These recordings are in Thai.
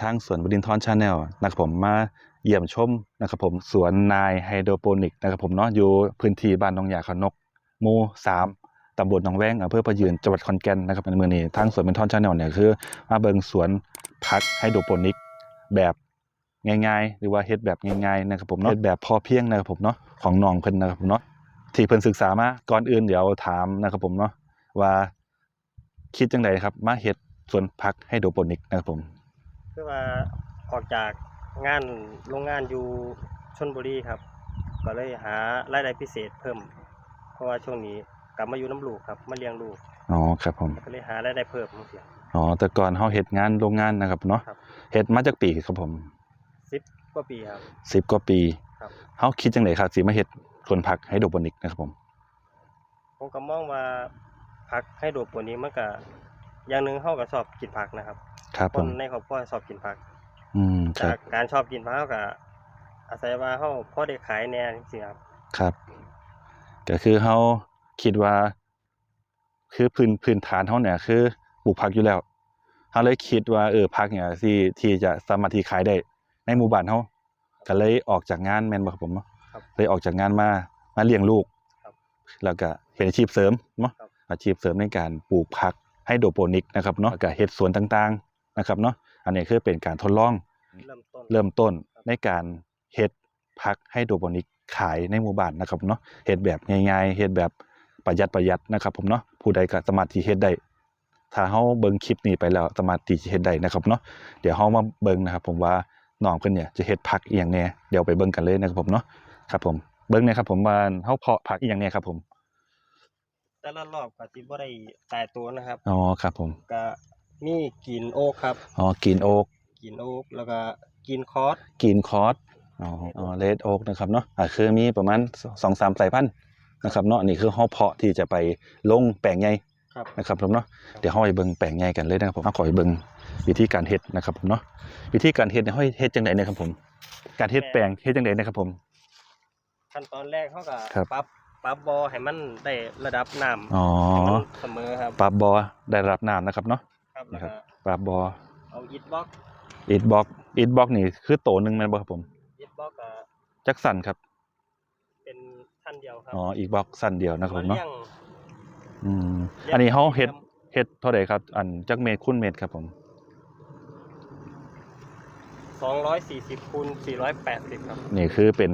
ทางสวนบดินทร์ชาแนลนะครับผมมาเยี่ยมชมนะครับผมสวนนายไฮโดรโปนิกนะครับผมเนาะอยู่พื้นที่บ้านหนองยาขนกหมู่3ตำบลหนองแวงอำเภอประยืนจังหวัดขอนแก่นนะครับในเมืองนี้ทางสวนบดินทร์ชาแนลเนี่ยคือมาเบิงสวนพักไฮโดรโปนิกแบบง่ายๆ หรือว่าเฮ็ดแบบง่ายๆนะครับผมเนาะเฮ็ดแบบพอเพียงนะครับผมเนาะของน้องเพิ่นนะครับผมเนาะที่เพิ่นศึกษามาก่อนอื่นเดี๋ยวถามนะครับผมเนาะว่าคิดจังไดครับมาเฮ็ดสวนพักไฮโดรโปนิกนะครับผม คือว่าออกจากงานโรงงานอยู่ชนบุรีครับ ก็เลยหารายได้พิเศษเพิ่ม เพราะว่าช่วงนี้กลับมาอยู่น้ำลูกครับ มาเลี้ยงลูกอ๋อครับผมก็เลยหารายได้เพิ่มจังซี่อ๋อแต่ก่อนเฮาเฮ็ดงานโรงงานนะครับเนาะครับเฮ็ดมาจากปีครับผมสิบกว่าปีครับ10กว่าปีครับเฮาคิดจังไดครับสิมาเฮ็ดสวนผักไฮโดรโปนิกนะครับผมผมก็มองว่าผักให้โดดตัวนี้มันก็อย่างหนึ่งเขาก็ชอบกินผักนะครับ ครับคผนม ในครอบครัวชอบกินผัก อืมครัจาบกการชอบกินผักเขาก็อาศัยว่าเขาพอได้ขายแหน่จริงๆครับ ครับ ก็คือเฮาคิดว่า คือพื้นพื้นฐานเฮาเนี่ย คือปลูกผักอยู่แล้วเฮาเลยคิดว่าเออผักเนี่ยที่ที่จะสามารถที่ขายได้ ในหมู่บ้านเฮาก็เลยออกจากงานแม่นบ่ครับผมเนาะครับเลยออกจากงานมามาเลี้ยงลูกครับแล้วก็เป็นอาชีพเสริมเนาะครับ อาชีพเสริมในการปลูกผักไฮโดรโปนิกนะครับเนาะแล้วก็เฮ็ดสวนต่างๆ นะครับเนาะอันนี้คือเป็นการทดลองเริ่มต้นเริ่มต้นในการเฮ็ดผักไฮโดรโปนิกขายในหมู่บ้านนะครับเนาะเฮ็ดแบบง่ายๆเฮ็ดแบบประหยัดประหยัดนะครับผมเนาะผู้ใดก็สามารถที่เฮ็ดได้ถ้าเฮาเบิ่งคลิปนี้ไปแล้วสามารถที่จะเฮ็ดได้นะครับเนาะเดี๋ยวเฮามาเบิ่งนะครับ ผมว่าน้องเพิ่นเนี่ยจะเฮ็ดผักอีหยังแหน่เดี๋ยวไปเบิ่งกันเลยนะครับผมเนาะครับ ผมเบิ่งหนะครับผมว่าเฮาเพาะผักอีหยังแหน่ครับ ผมแต่ละรอบก็สิบ่ได้ตายตัวนะครับอ๋อครับ ผมก็ มีกินโอ๊กครับอ๋อกินโอ๊กกินโอ๊กแล้วก็กินคอร์สกินคอร์สอ๋ออ๋อเลดโอ๊กนะครับเนาะอ่าคือมีประมาณ2-3สายพันธุ์นะครับเนาะอันนี้คือเฮาเพาะที่จะไปลงแปลงใหญ่ครับนะครับผมเนาะเดี๋ยวเฮาไปเบิ่งแปลงใหญ่กันเลยนะครับผมเอาขอไปเบิ่งวิธีการเฮ็ดนะครับผมเนาะวิธีการเฮ็ดเนี่ยเฮาเฮ็ดจังไดเนี่ยครับผม การเฮ็ดแปลงเฮ็ดจังไดนะครับผมขั้นตอนแรกเขาก็ครับปรับปรับบอให้มันได้ระดับน้ำอ๋อให้มันเสมอครับปรับบอได้รับน้ำนะครับเนาะครับ นะแล้วครับก็ปรับบอเอาอิฐบล็อกอิฐบล็อกอิฐบล็อกนี่คือโตหนึงแม่นบ่ครับผมอิฐบล็อกก็จักสั่นครับ เป็นขั้นเดียวครับอ๋ออีกบล็อกสั้นเดียวนะครับผมเนาะลี้ยงอืมลี้ยงอันนี้เฮาเฮ็ดครับเฮ็ดเท่าใดครับ อันจักเมตรคูณเมตรครับผม240คูณ480ครับนี่คือเป็น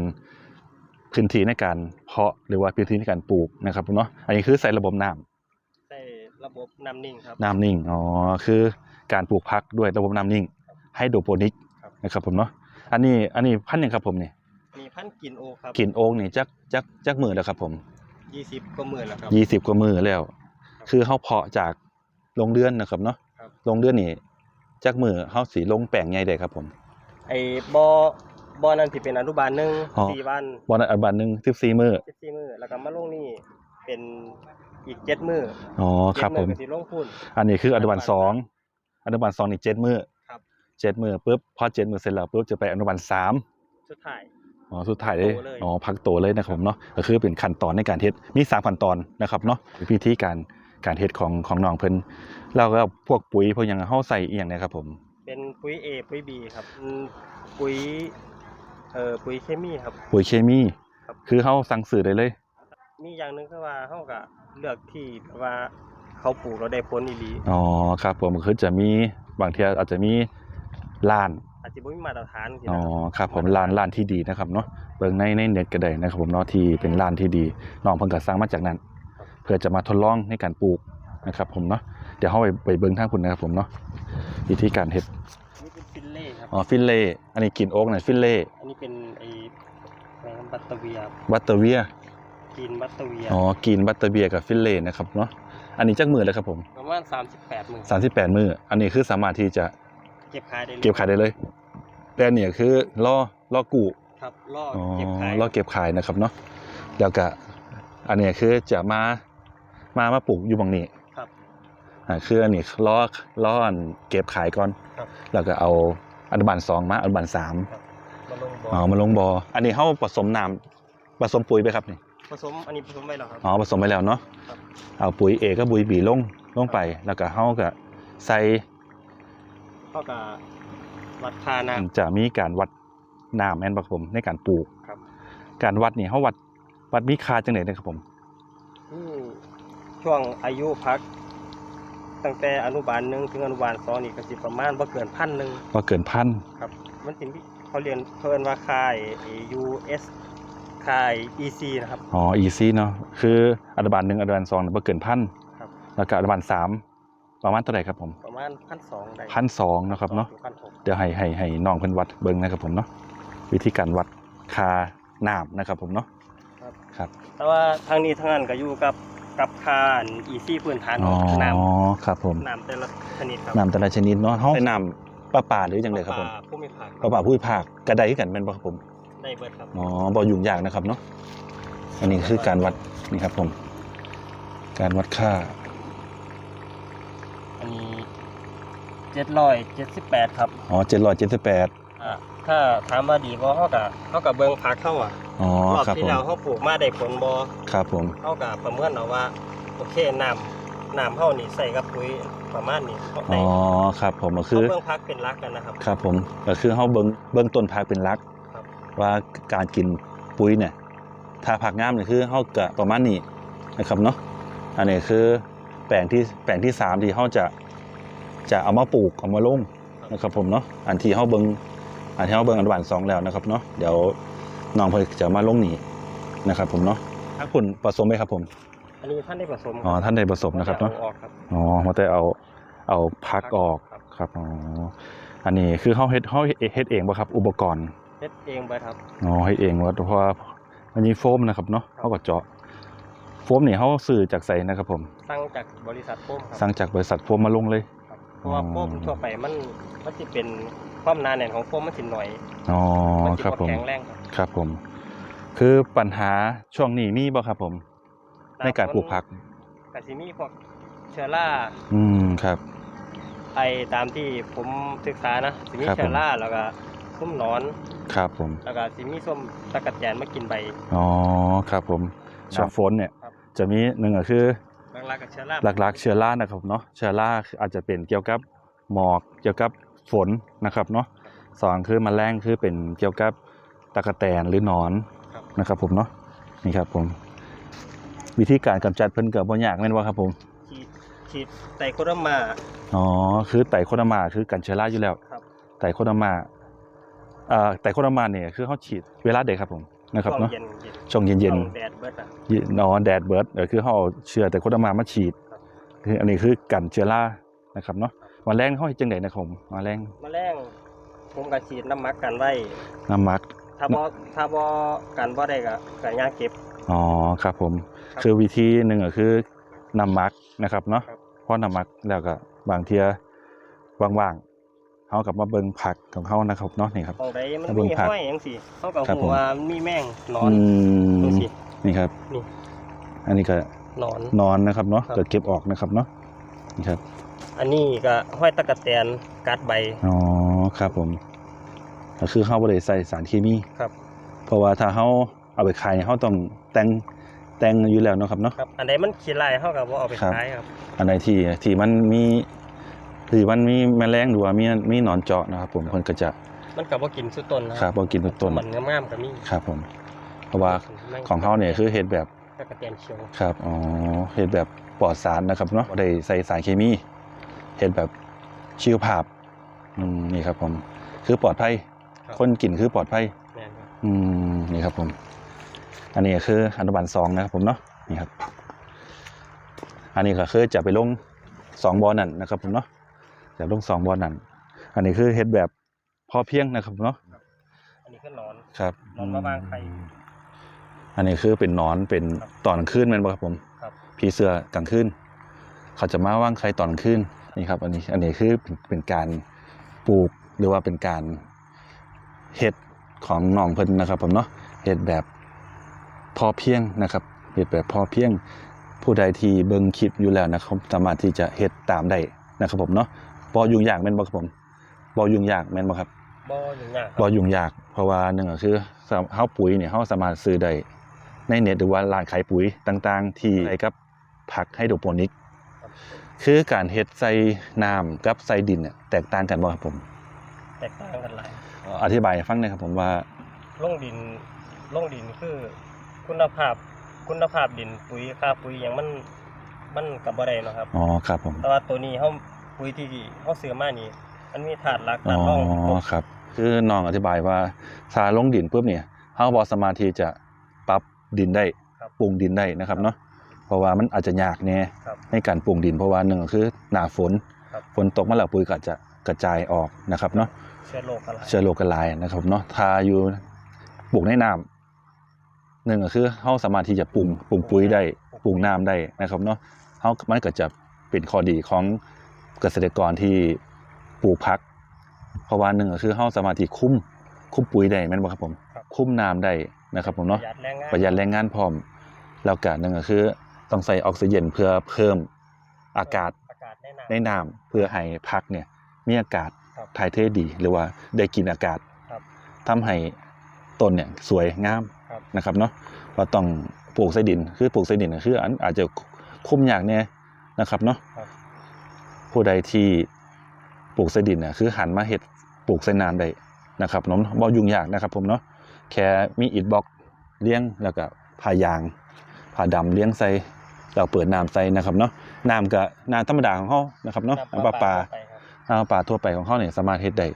พื้นที่ในการเพาะหรือว่าพื้นที่ในการปลูกนะครับผมเนาะอันนี้คือใส่ระบบน้ำได้ ระบบน้ำนิ่งครับ น้ำนิ่ง อ๋อ คือการปลูกผักด้วยระบบน้ำนิ่ง ไฮโดรโปนิกครับ นะครับผมเนาะ อันนี้ อันนี้พันธุ์หยังครับผมนี่มีพันธุ์กินโอครับกลิ่นโอ๊กนี่จักจักจักมือแล้วครับผม20กว่าหมื่นแล้วครับ ยี่สิบกว่ามือแล้วครับคือเฮาเพาะจากโรงเรือนนะครับเนาะครับ โรงเรือนนี่จักมือเฮาสิลงแปลงใหญ่ได้ครับผม ไอ้บ่บ่นั่นสิเป็นอนุบาลหนึ่งอ๋อ สี่วันบ่นั้นอันบันหนึง14มื้อ14มื้อแล้วก็มาลงนี่เป็น อีก7มื้ออ๋อเจ็ครัดบมื้ผอมก็สิลงพุ่น อันนี้คืออนุบาลอนุบาลสองอนุบาลสองนี่เจ็ดมื้อครับ เจ็ดมื้อปุ๊บพอเจ็ดมื้อเสร็จแล้วปุ๊บจะไปอนุบาลสามสุดท้าย อ๋อสุดท้ายเลยโตเลย อ๋อพักโตเลยนะครับผมเนาะก็คือเป็นขั้นตอนในการเฮ็ดมีสามขั้นตอนนะครับเนาะวิธีการการเฮ็ดของของน้องเพิ่นแล้วก็พวกปุ๋ยพวกหยังเฮาใส่อีหยังเนะครับผม เป็นปุ๋ย A ปุ๋ย B ครับอืมปุ๋ยเอ่อปุ๋ยเคมีครับ ปุ๋ยเคมี ครับ คือเฮาสั่งซื้อได้เลย มีอย่างหนึงคือว่าเฮาก็เลือกที่แบบว่าเขาปลูกแล้วได้ผลอีหลีอ๋อครับผมคือจะมีบางทีอาจจะมีร้าน อาจสิบ่มีมาตรฐานสิอ๋อนะครับผมร้านร้านที่ดีนะครับเนาะเบิ่งในในเน็ตก็ได้นะครับผมเนาะที่เป็นร้านที่ดีน้องเพิ่นก็สั่งมาจากนั้น เพื่อจะมาทดลองในการปลูกนะครับ ผมเนาะเดี๋ยวเฮาไปไปเบิ่งทางคุณนะครับผมเนาะวิธีการเฮ็ดนี่เป็นฟิลเล่ครับอ๋อฟิลเล่อันนี้กลินโอ๊กน่ะฟิลเล่อันนี้เป็นไอ้อะไรนะบัตเตอร์เวียบัตเตอร์เวีย กินบัตเตอร์เวียอ๋อกลินบัตเตอร์เวียกับฟิลเล่นะครับเนาะอันนี้จักมือเลยครับผม ประมาณ38มื้อ38 มืออันนี้คือสามารถที่จะเก็บขายได้ลเก็บขายได้เลย แต่อันเนี่ยคือล่อล่อกู้ครับล่ออ๋อเก็บขายล่อเก็บขายนะครับเนาะแล้วก็อันเนี้ยคือจะมามามาปลูกอยู่บางนี้ครับ อ่าคืออันนี้ล้อล้ออันเก็บขายก่อนครับ แล้วก็เอาอนุบาลสองมาอนุบาลสามมาลงบ่ออ๋อมาลงบออันนี้เขาผสมน้ำผสมปุ๋ยไปครับนี่ ผสมอันนี้ผสมไว้แล้วครับ อ๋อผสมไปแล้วเนาะครับเอาปุ๋ยเอก็ปุ๋ยบีลงลงไป แล้วก็เขาก็ใส่เขาก็วัดค่าน้จะมีการวัดน้ำแม่นบ่ครับผมในการปลูกครับการวัดนี่เฮาวัดวัดมีค่าจังได๋นะครับผมำนี่ช่วงอายุพัก ตั้งแต่อนุบาลหนึ่งถึงอนุบาลสองนี่ก็สิประมาณบ่เกินพันหนึ่งว่าเกินพันครับ มันสิมีเขาเรียนเพิ่นว่าค่าย US ค่าย EC นะครับ อ๋อ easy เนาะคืออนุบาลหนึ่งอนุบาลสองเนี่ยบ่เกินพันครับ แล้วก็อนุบาลสามประมาณเท่าไหร่ครับผมประมาณพันสองได้พันสองนะครับเนาะพันหกเดี๋ยวให้ให้ให้น้องเพิ่นวัดเบิ่งนะครับผมเนาะวิธีการวัดค่าน้ำนะครับผมเนาะครับครับแต่ว่าทางนี้ทางนั้นก็อยู่กับกับค่า EC พื้นฐานอ๋อน้ครับผมำน้ำแต่ละชนิดครับน้ำแต่ละชนิดเนาะเฮาใช้น้ำประปาหรือจังไดครับผม ปลาผู้มีผักประปาผู้พิพากกระไดคือกันแม่นบ่ครับผม ได้เบิดครับอ๋อบ่ยุ่งยากนะครับเนาะอันนี้คือการวัดนี่ครับผม การวัดค่า อันนี้เจ็ดร้อยเจ็ดสิบแปดครับอ๋อ778อ่าถ้าถามว่าดีบ่เฮาก็เฮาก็เบิ่งผักเข้าอะอ๋อรอบครับที่ผมแล้วเฮาปลูกมาได้ผลบ่ครับผมเฮาก็ประเมินเอาว่า โอเคน้ำน้ำเฮานี่ใส่กับปุ๋ยประมาณนี้เฮาอ๋ได้อครับผมก็เฮาคือเบิ่งผักเป็นหลักกันนะครับ ครับผมก็คือเฮาเบิ่งเบิ่งต้นผักเป็นหลักครับ ว่าการกินปุ๋ยเนี่ยถ้าผักงามเนี่ยคือเฮาก็ประมาณนี้นะครับเนาะอันนี้คือแปลงที่แปลงที่สามที่เฮาจะจะเอามาปลูกเอามาลงนะครับผมเนาะอันที่เฮาเบิ่งอันที่เฮาเบิ่งอนุบาลสองแล้วนะครับเนาะเดี๋ยวน้องเพิ่นจะมาลงนี่นะครับผมเนาะถ้าคุณผสมไหมครับผมอันนี้ท่านได้ผสมอ๋อท่านได้ผสมนะครับเนาะออกครับอ๋อมาแต่เอาเอาพักออกครับครับอ๋ออันนี้คือเฮาเฮ็ดเฮาเฮ็ดเองบ่ครับ อุปกรณ์ เฮ็ดเองเบิดครับอ๋อเฮ็ดเองว่าเพราะว่ามันมีโฟมนะครับเนาะครับเฮาก็เจาะโฟมนี่เฮาซื้อจากไสนะครับผม สั่งจากบริษัทโฟมครัสั่งจากบริษัทโฟมมาลงเลยครับเพราะว่าอ๋อโฟมทั่วไปมันมันสิเป็นความหนาแน่นของโฟมมันสิหน่อยอ๋อมันสิครับผมแข็งแรงครับครับผม คือปัญหาช่วงนี้มีบ่ครับผม ในการปลูกผักก็สิมีพวกเชื้อราอืมครับไอตามที่ผมศึกษานะสิมีครับผมเชื้อราแล้วก็ ส้มหนอนครับผม แล้วก็สิมีส้มตะกัดแตนมากินใบ อ๋อ ครับผมช่วงฝนเนี่ย ครับ จะมีหนึ่งก็คือบางรายกับเชื้อราหลักๆเชื้อรานะครับเนาะเชื้อราอาจจะเป็นเกี่ยวกับหมอกเกี่ยวกับฝนนะครับเนาะสองคือแมลงคือเป็นเกี่ยวกับตะกแตนหรือหนอนครับ นะครับผมเนาะนี่ครับผม วิธีการกำจัดเพิ่นก็บ่ยากแม่นว่าครับผมฉีดฉีดไตรโคเดอร์มา อ๋อคือไตรโคดามาคือกันเชื้อราอยู่แล้วครับ ไตรโคดามาเอ่อไตรโคดามาเนี่ยคือเฮาฉีดเวลาใดครับผมนะครับช่วงเนาะเย็นเย็นช่วงเย็นช่วงแดดเบิดอะๆยินอนแดดเบิดเออคือเฮาเอาเชื้อไตรโคดามามาฉีดครับคืออันนี้คือกันเชื้อรานะครับเนาะแมลงเฮาเฮ็ดจังไดนะครับผมแมลงแมลงผมก็ฉีดน้ำหมักกันไว้น้ำหมักถ้าบ่ถ้าบ่กันบ่ได้ก็ก็ย่างเก็บอ๋อครับผมครับคือวิธีหนึ่งก็คือนำมักนะครับเนาะครับพอนำมักแล้วก็บางเทียว่างๆ เขากลับมาเบิ่งผักของเขานะครับเนาะนี่ครับตรงใดมันถ้าเบิ่งมีผักห้อยจังซี่เฮาก็ครับฮู้ผมว่ามีแมงหนอนอืมจังซี่นี่ครับนี่อันนี้ก็หนอนนอนนะครับเนาะครับก็เก็บออกนะครับเนาะนี่ครับ อันนี้ก็ห้อยตะกะแตนกัดใบอ๋อครับผมก็คือเขาบ่ได้ใส่สารเคมีครับ เพราะว่าถ้าเขาเอาไปขายเขาต้องแต่งแต่งอยู่แล้วเนาะครับเนาะครับอันใดมันขี้ลายเฮาก็บ่เอาไปครับขายครับ อันไหนที่ที่มันมี ที่มันมีแมลงหรือว่ามีมีหนอนเจาะนะครับ ผมเพิ่นก็จะมันก็บ่กินสุดต้นนะคครัรับบบ่กินทุกต้นมันงามๆก็มีครับผม เพราะว่าของเขาเนี่ยคือเฮ็ดแบบตะกะแตนเขียวครับอ๋อเฮ็ดแบบปลอดสารนะครับเนาะบ่ได้ใส่สารเคมีเฮ็ดแบบชีวภาพอืมนี่ครับผม คือปลอดภัยรับคนกินคือปลอดภัยแม่นครับอืมนี่ครับผม อันนี้ก็คืออนุบาลสองนะครับผมเนาะนี่ครับ อันนี้ก็คือจะไปลงสองบอนั่นนะครับผมเนาะ จะลงสองบอนั่นอันนี้คือเฮ็ดแบบพอเพียงนะครับเนาะอันนี้คือหนอนครับนอนมาวางไข่อันนี้คือเป็นหนอนเป็นครับตอนกลางคืนแม่นบ่ครับผมครับผีเสื้อกลางคืนเขาจะมาว่างไข่ตอนกลางคืนนี่ครับ อันนี้อันนี้คือเป็นเป็นการปลูกหรือว่าเป็นการเฮ็ดของน้องเพิ่นนะครับ ผมเนาะเฮ็ดแบบพอเพียงนะครับเฮ็ดแบบพอเพียงผู้ใดที่เบิ่งคลิปอยู่แล้วนะครับสามารถที่จะเฮ็ดตามได้นะครับผมเนาะ บ่ยุ่งยากแม่นบ่ครับผมบ่ยุ่งยากแม่นบ่ครับบ่ยุ่งยากครับบ่ยุ่งยาก เพราะว่าหนึ่งก็คือสำเฮาปุ๋ยเนี่ยเฮาสามารถซื้อได้ในเน็ตหรือว่าร้านขายปุ๋ยต่างๆ ที่ใช้กับผักไฮโดรโปนิก คือการเฮ็ดใส่น้ำกับใส่ดินเนี่ยแตกต่างกันบ่ครับผม แตกต่างกันหลายอธิบายให้ฟังหน่อยครับผมว่าลงดินลงดินคือคุณภาพคุณภาพดินปุ๋ยค่าปุ๋ยอย่างมันมันกับบ่ได้เนาะครับ อ๋อครับผม แต่ว่าตัวนี้เฮา ปุ๋ยที่เฮาซื้อมานี่มันมีถาดหลักอ๋ถาอดรองครบครับ คือน้องอธิบายว่าถ้าลงดินปุ๊บเนี่ยเฮาบ่สามารถที่จะปรับดินได้ครับปรุงดินได้นะครับเนาะเพราะว่ามันอาจจะยากแน่ครับในการปรุงดินเพราะว่าหนึ่งก็คือหน้าฝนครับฝนตกมาแล้วปุ๋ยก็จะกระจายออกนะครับเนาะเชื้อโรคอะไรเชื้อโรคกระลายนะครับเนาะถ้าอยู่ปลูกในน้ำหนึ่งก็คือเฮาสามารถที่จะปรุงปรุงปุ๋ยได้ปรุงน้ำได้นะครับเนาะเฮามันก็จะเป็นข้อดีของ เกษตรกรที่ปลูกผัก เพราะว่าหนึ่งก็คือเฮาสามารถที่คุมคุมปุ๋ยได้แม่นบ่ครับผมครับคุมน้ำได้นะครับผมปเนาะระหยัดแรงงานประหยัดแรงงานพร้อมแล้วก็หนึ่งก็คือต้องใส่ออกซิเจนเพื่อเพิ่มอากาศอากาศได้นานในน้ำเพื่อให้ผักเนี่ยมีอากาศครับถ่ายเทดี หรือว่าได้กินอากาศครับทำให้ต้นเนี่ยสวยงามครับนะครับเนาะเราต้องปลูกใส่ดินคือปลูกใส่ดินก็คืออันอาจจะคุ้มยากเนี่ยนะครับเนาะครับ ผู้ใดที่ปลูกใส่ดินเนี่ยคือหันมาเห็ดปลูกใส่น้ำได้นะครับเน้องบ่ยุ่งยากนะครับ ผมเนาะแค่มีอิฐบล็อกเลี้ยงแล้วก็ผ้ายางผ้าดำเลี้ยงใส่เราเปิดน้ำใส่นะครับเนาะน้ำก็น้ำธรรมดาของเขานะครับเนาะน้ำประปาไปครับน้ำประปาทั่วไปของเขาเนี่ยสามารถเฮ็ดได้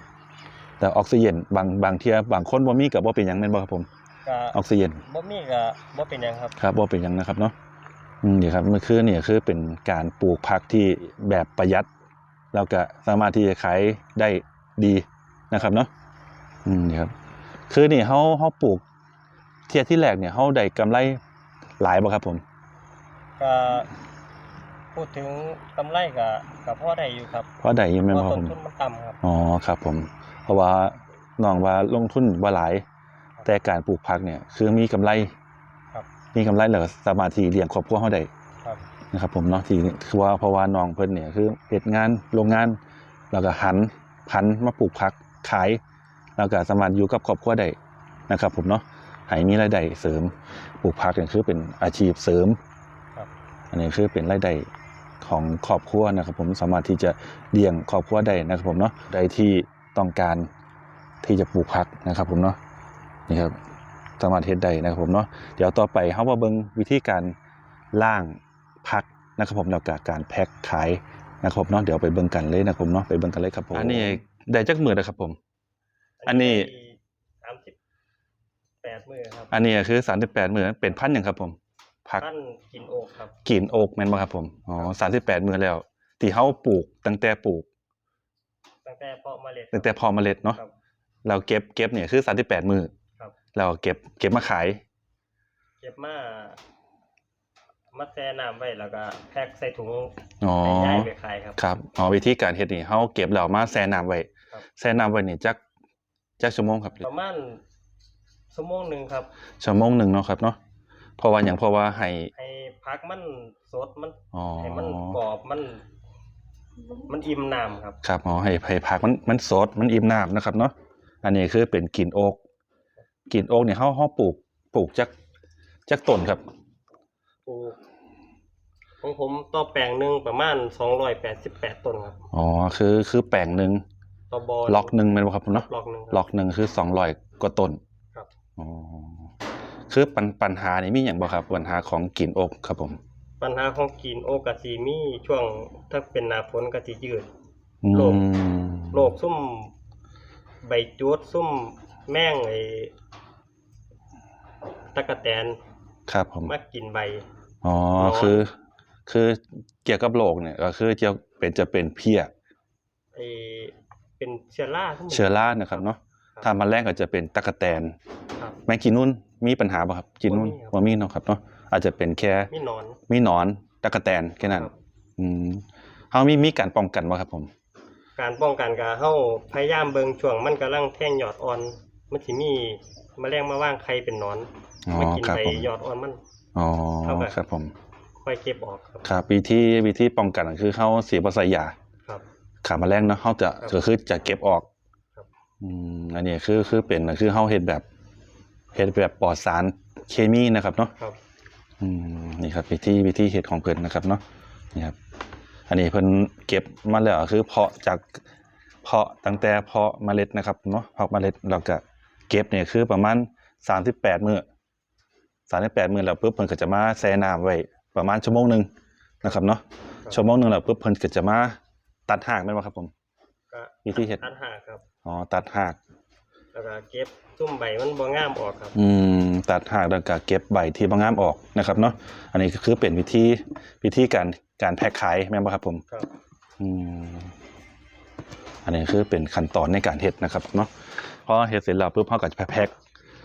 แต่ออกซิเจนบางบางเที่ยบางคนบ่มีก็บ่เป็นหยังแม่นบ่ครับผมก็ออกซิเจนบ่มีก็บ่เป็นหยังครับครับบ่เป็นหยังนะครับเนาะอืม นี่ครับมันคือเนี่ยคือเป็นการปลูกผักที่แบบประหยัด แล้วก็สามารถที่จะขายได้ดีนะครับเนาะอืมนี่ครับ คือนี่เฮาเฮาปลูกเทียที่แรกเนี่ยเฮาได้กำไรหลายบ่ครับผมก็พูดถึงกำไรก็ก็พอได้อยู่ครับเพราะได้ยังเพแม่นราะบ่ครับต้นผมทุนมันต่ำครับอ๋อครับผม เพราะว่าน้องว่าลงทุนบ่หลาย แต่การปลูกผักเนี่ย คือมีกำไรครับ มีกำไรแล้วก็สามารถที่เลี้ยงครอบครัวเฮาได้ครับ นะครับผมเนาะที่คือว่าเพราะว่าน้องเพิ่นเนี่ยคือเฮ็ดงานโรงงาน แล้วก็หันพันมาปลูกผักขาย แล้วก็สามารถอยู่กับครอบครัวได้นะครับ ผมเนาะให้มีรายได้เสริมปลูกผักเนี่ยคือเป็นอาชีพเสริมครับ อันนี้คือเป็นรายได้ของครอบครัวนะครับ ผมสามารถที่จะเลี้ยงครอบครัวได้นะครับ ผมเนาะใดที่ต้องการที่จะปลูกผักนะครับ ผมเนาะนี่ครับ สามารถเฮ็ดได้นะครับผมเนาะเดี๋ยวต่อไปเฮามาเบิ่งวิธีการล่างผักนะครับผมแล้วก็การแพ็คขายนะครับเนาะเดี๋ยวไปเบิ่งกันเลยนะครับผมเนาะไปเบิ่งกันเลยครับผมอันนี้ได้จักมือนะครับผม อันนี้สามสิบแปดมือครับอันนี้คือ38มือเป็นพันธุ์หยังครับผมผักท่านกินโอกครับกรีนโอ๊กแม่นบ่ครับผมอ๋อ38มือแล้วที่เฮาปลูกตั้งแต่ปลูกตั้งแต่เพาะเมล็ดตั้งแต่เพอเมล็ดเนาะครับเราเก็บเก็บเนี่ยคือ38มือครับ เราเก็บ เก็บมาขาย เก็บมามาแช่น้ำไว้แล้วก็แพ็คใส่ถุงอ๋อให้ย้ายไปขายครับครับอ๋อวิธีการเฮ็ดนี่เฮาเก็บแล้วมาแช่น้ำไว้ครับแช่น้ำไว้นี่จักจักชั่วโมงครับประมาณชั่วโมงหนึ่งครับชั่วโมงหนึงเนาะครับเนาะเพราะว่าหยังเพราะว่าให้ให้พักมันสดมันอ๋อให้มันกรอบมัน มันอิ่มน้ำครับ ครับอ๋อให้ให้ผักมันมันสดมันอิ่มน้ำนะครับเนาะอันนี้คือเป็นกรีนโอ๊ก กรีนโอ๊กเนี่ยเฮาเฮาปลูกปลูกจักจักต้นครับปลูกของผมต่อแปลงหนึ่งประมาณสองร้อยแปดสิบแปดต้นครับอ๋อคือคือแปลงหนึ่งต่อบอล็อกหนึ่งแมันบ่ครับเนาะล็อกหนึ่งครับล็อกหนึ่งคือสองร้อยกว่าต้นครับอ๋อคือปัญปัญหานี่มีอย่างบ่ครับปัญหาของกลิ่นอกครับผม ปัญหาของกินโอกาสีมีช่วงถ้าเป็นหนาฝนก็สิยืดอืมโรคโรคซุ่มใบจูดซุ่มแม่งไอ้ ตะกะแตนครับผมมากินใบอ๋อร้อนคือคือเกี่ยวกับโรคเนี่ยก็คือจะเป็นจะเป็นเพี้ยไอ้เป็นเชื้อราทั้งหมดเชื้อรานะครับเนาะครับถ้ามันแรกก็จะเป็นตะกะแตนครับแมงกินนุ่นมีปัญหาป่ะครับกินนุ่นบ่มีครับว่ามีเนาะครับเนาะอาจจะเป็นแค่มีหนอนมีหนอนตะกะแตนแค่นั้นครับอืมเฮามีมีการป้องกันบ่ครับผม การป้องกันก็เฮาพยายามเบิ่งช่วงมันกำลังแทงยอดอ่อน มันสิมี แมลงมาว่างไข่เป็นหนอนอ๋อมากินครับใบผมยอดอ่อนมัน อ๋อครับครับผม ค่อยเก็บออกครับ ครับวิธีวิธีป้องกันก็คือเขาเสียบใส่ยาครับ ขาแมลงเนาะเขาจะครับก็คือจะเก็บออกครับ อืมอันนี้คือคือเป็นคือเขาเฮ็ดแบบเฮ็ดแบบปลอดสารเคมีนะครับเนาะ ครับ อืมนี่ครับวิธีวิธีเฮ็ดของเพิ่นนะครับเนาะนี่ครับ อันนี้เพิ่นเก็บมาแล้วก็คือเพาะจากเพาะตั้งแต่เพาะเมล็ดนะครับเนาะเพาะเมล็ดเราก็ เก็บเนี่ยคือประมาณ38มื้อ38มื้อแล้วปุ๊บเพิ่นก็จะมาแช่น้ำไว้ประมาณชั่วโมงหนึงนะครับเนาะชั่วโมงหนึงแล้วปุ๊บเพิ่นก็จะมาตัดหากแม่นบ่ครับผมก็วิธีเฮ็ดตัดหากครับอ๋อตัดหากแล้วก็เก็บซุ่มใบมันบ่งามออกครับ อืมตัดหากแล้วก็เก็บใบที่บ่งามออกนะครับเนาะอันนี้ก็คือเป็นวิธีวิธีการการแพ็คขายแม่นบ่ครับผมครับอืมอันนี้คือเป็นขั้นตอนในการเฮ็ดนะครับเนาะพ อเฮ็ดเสร็จแล้วปุ๊บเฮาก็จะแพ็ค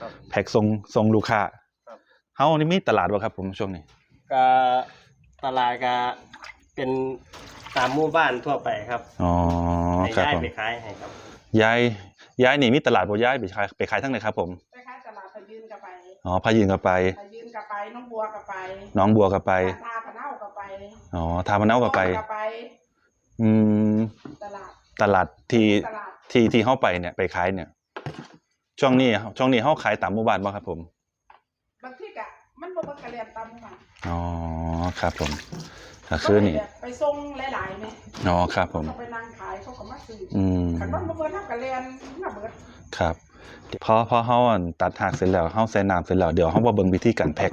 ครับ แพ็คส่งส่งลูกค้าครับ เฮานี่มีตลาดบ่ครับผมช่วงนี้ ก็ตลาดก็เป็นตามหมู่บ้านทั่วไปครับอ๋อให้ครับย้ายผมไปขายให้ครับยายยายนี่มีตลาดบ่ยายไปขายไปขายทั้งไหนครับผม ไปขายตลาดพะยืนกับไปอ๋อพายินก็ไป พะยืนกับไปน้องบัวกับไปหน้องบัวก็ไป ตาพะเน่ากับไปอ๋อทามะเนาก็ไป กับไปอืม ตลาดตลาดที่ตลาดที่ที่เฮาไปเนี่ยไปขายเนี่ย ช่วงนี้ช่วงนี้เฮาขายตามหมู่บ้านบ่ครับผม บางที่กะมันบ่เบิ่งกะเรียนตามมาอ๋อครับผมก็คือนี่ ไปส่งหลายๆแม่อ๋อครับผมเขาไปนั่งขายเขาก็มาซื้ออืมคันมันบ่เบิ่งเฮากะเรียนมาเบิดครับพอพอเฮาอั่นตัดหากเสร็จแล้วเฮาใส่น้ำเสร็จแล้วเดี๋ยวเฮามาเบิ่งวิธีการแพ็ค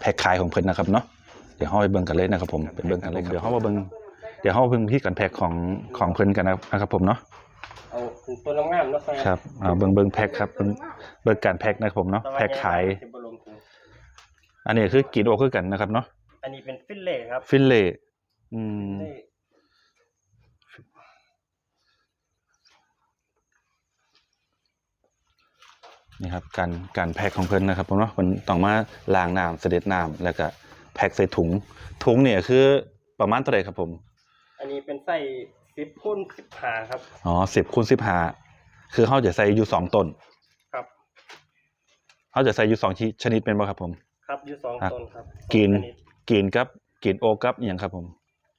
แพ็คขายของเพิ่นนะครับเนาะเดี๋ยวเฮาไปเบิ่งกันเลยนะครับผมไปเบิ่งกันเลยครับเดี๋ยวเฮามาเบิ่งเดี๋ยวเฮามาเบิ่งวิธีการแพ็คของของเพิ่นกันนะครับผมเนาะ เอาตัวงามๆเนาะใส่ครับเอาเบิ่งเบิ่งแพ็คครับเบิ่งเบิ่งการแพ็คนะครับผมเนาะแพ็คขายสิบ่ลงทุนอันนี้คือกินโอคือกันนะครับเนาะอันนี้เป็นฟิลเล่ครับฟิลเล่อืมนี่นี่ครับการการแพ็คของเพิ่นนะครับผมเนาะเพิ่นต้องมาล้างน้ำเสด็จน้ำแล้วก็แพ็คใส่ถุงถุงเนี่ยคือประมาณเท่าไหร่ครับผม อันนี้เป็นไส้ 10คูณ15ครับ อ๋อสิบคูณสิบห้าคือเขาจะใส่อยู่สองต้นครับ เขาจะใส่อยู่สองชนิดชนิดเป็นบ่ครับผม ครับอยู่สองครับต้นครับสองกินชดกินกับกินโอกับอหย่างครับผม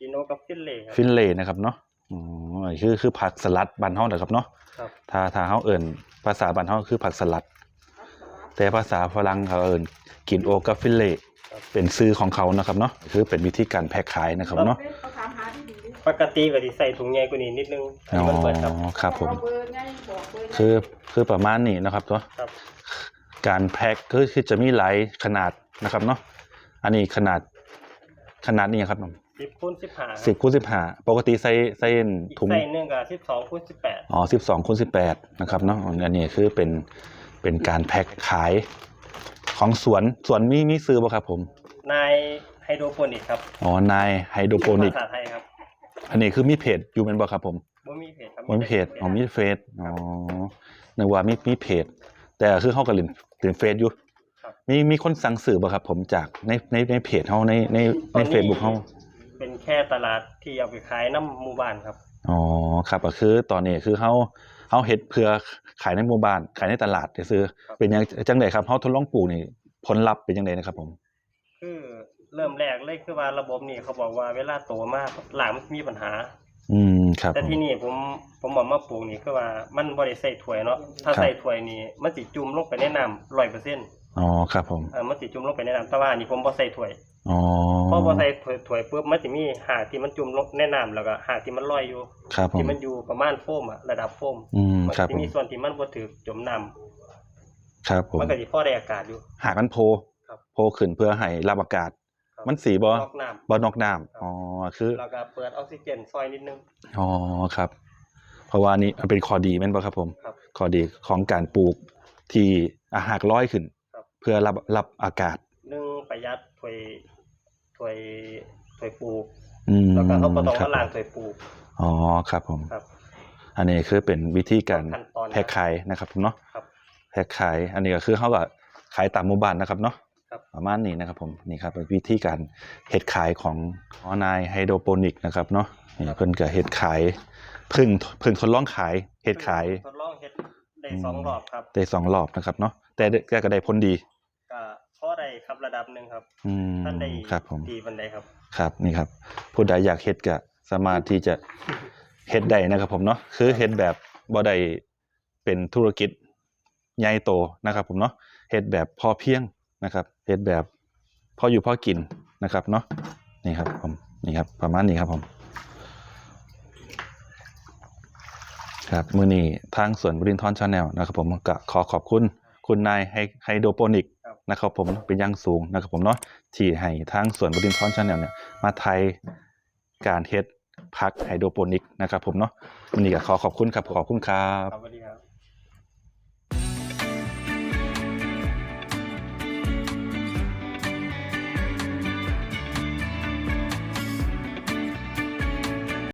กินโอกับฟิลเล่ครับฟินเล่นะครับเนาะอ๋อคือคือผักสลัดบ้านเฮานะครับเนาะครับถ้าถ้าเฮาเอิ้นภาษาบ้านเฮาคือผักสลัด แต่ภาษาฝรั่งเขาเอิ้นกินโอกับฟินเล่เป็นซื้อของเขานะครับเนาะคือเป็นวิธีการแพ็คขายนะครับเนาะ ปกติก็สิใส่ถุงใหญ่กว่านี้นิดนึงอันอ๋อนี้มันเบิดครับ ครับผม เอาเบอร์ไงบอกเบอร์ไงคือคือประมาณนี้นะครับเนาะครับ การแพ็คก็คือจะมีหลายขนาดนะครับเนาะอันนี้ขนาดขนาดนี้ครับ10คูณ15สิบคูณสิบห้าปกติใส่ใส่อีกถุงไส้หนึงก็12คูณ18อ๋อสิบสองคูณสิบแปดนะครับเนาะอันนี้คือเป็นเป็นการแพ็คขายของสวนสวนมีมีซื้อบ่ครับผมนายไฮโดรโปนิกครับอ๋อนายไฮโดรโปนิกภาษาไทยครับ อันนี้คือมีเพจอยู่เป็นบ่ครับผมบ่มีเพจครับบ่มีเพจอ๋อมีเฟซอ๋อนึกว่ามีมีเพจ แต่คือเฮาก็เล่นเล่นเฟซอยู่ครับมีมีคนสั่งซื้อบ่ครับ ผมจากในในในเพจเฮาในในใน Facebook เฮาเป็นแค่ตลาดที่เอาไปขายน้ำหมู่บ้านครับอ๋อครับก็คือตอนนี้คือเฮาเฮาเฮ็ดเพื่อขายในหมู่บ้าน ขายในตลาดซื้อครับเป็นยังจังไดครับเฮาทดลองปลูกนี่ผลลัพธ์เป็นจังไดนะครับผม คือ เริ่มแรกเลยคือว่าระบบนี่เขาบอกว่าเวลาโตมากหลางมันมีปัญหา อืมครับแต่ผมที่นี่ผมผมเอามาปลูกนี่คือว่ามันบ่ได้ใส่ถ้วยเนาะถ้าครับใส่ถ้วยนี่มันสิจุ่มลงไปในน้ำ100%อ๋อครับผมเอ่อมันสิจุ่มลงไปในน้ำแต่ว่าอันนี่ผมบ่ใส่ถ้วยอ๋อพอบ่ใส่ถ้วยถ้วยปุ๊บมันสิมีหากที่มันจุ่มลงในน้ำแล้วก็หากที่มันลอยอยู่ครับผมที่มันอยู่ประมาณโฟมอะระดับโฟมอืมมันครับสิผมมีส่วนที่มันบ่ถูกจมน้ำครับผมมันก็สิพอได้อากาศอยู่หากมันโพครับโพขึ้นเพื่อให้รับอากาศครับ มันสีบ่นอกน้ำบ่นอกน้ำอ๋อคือแล้วก็เปิดออกซิเจนซอยนิดนึงอ๋อครับ เพราะว่านี่มันเป็นข้อดีแม่นบ่ครับผมครับข้อดีของการปลูกที่อาหากร้อยขึ้นครับเพื่อรับรับอากาศหนึ่งประหยัดถ้วยถ้วยถ้วยปลูกอืมแล้วก็เขาบ่ต้องครับมาล้างถ้วยปลูกอ๋อครับผมครับอันนี้คือเป็นวิธีการขั้นตอนแพ็คขายนะครับผมเนาะครับแพ็คขาย อันนี้ก็คือเขาก็ขายตามหมู่บ้านนะครับเนาะครับ ประมาณนี้นะครับผมนี่ครับเป็นวิธีการเฮ็ดขายของออนไลน์ไฮโดรโปนิกนะครับเนาะนี่เพิ่นก็เฮ็ดขายเพิ่งเพิ่งทดลองขายเฮ็ดขายทดลองเฮ็ดได้สองรอบครับได้สองรอบนะครับเนาะแต่แต่ก็ได้ผลดีก็พอได้ครับระดับหนึ่งครับอืมท่านได้ครับผมดีปานใดครับครับนี่ครับ ผู้ใดอยากเฮ็ดก็สามารถที่จะเฮ็ดได้นะครับผมเนาะคือเฮ็ดแบบบ่ได้เป็นธุรกิจใหญ่โตนะครับผมเนาะเฮ็ดแบบพอเพียง นะครับเฮ็ดแบบพออยู่พอกินนะครับเนาะนี่ครับผมนี่ครับประมาณนี้ครับผมครับมือนี้ทางสวนบรินทอนชาแนลนะครับผมก็ขอขอบคุณคุณนายไฮไฮโดรโปนิกนะครับผมเป็นย่างสูงนะครับผมเนาะที่ให้ทางสวนบรินทอนชาแนลเนี่ยมาไทยการเฮ็ดพักไฮโดรโปนิกนะครับผมเนาะวันนี้ก็ขอขอบคุณครับขอบคุณครับ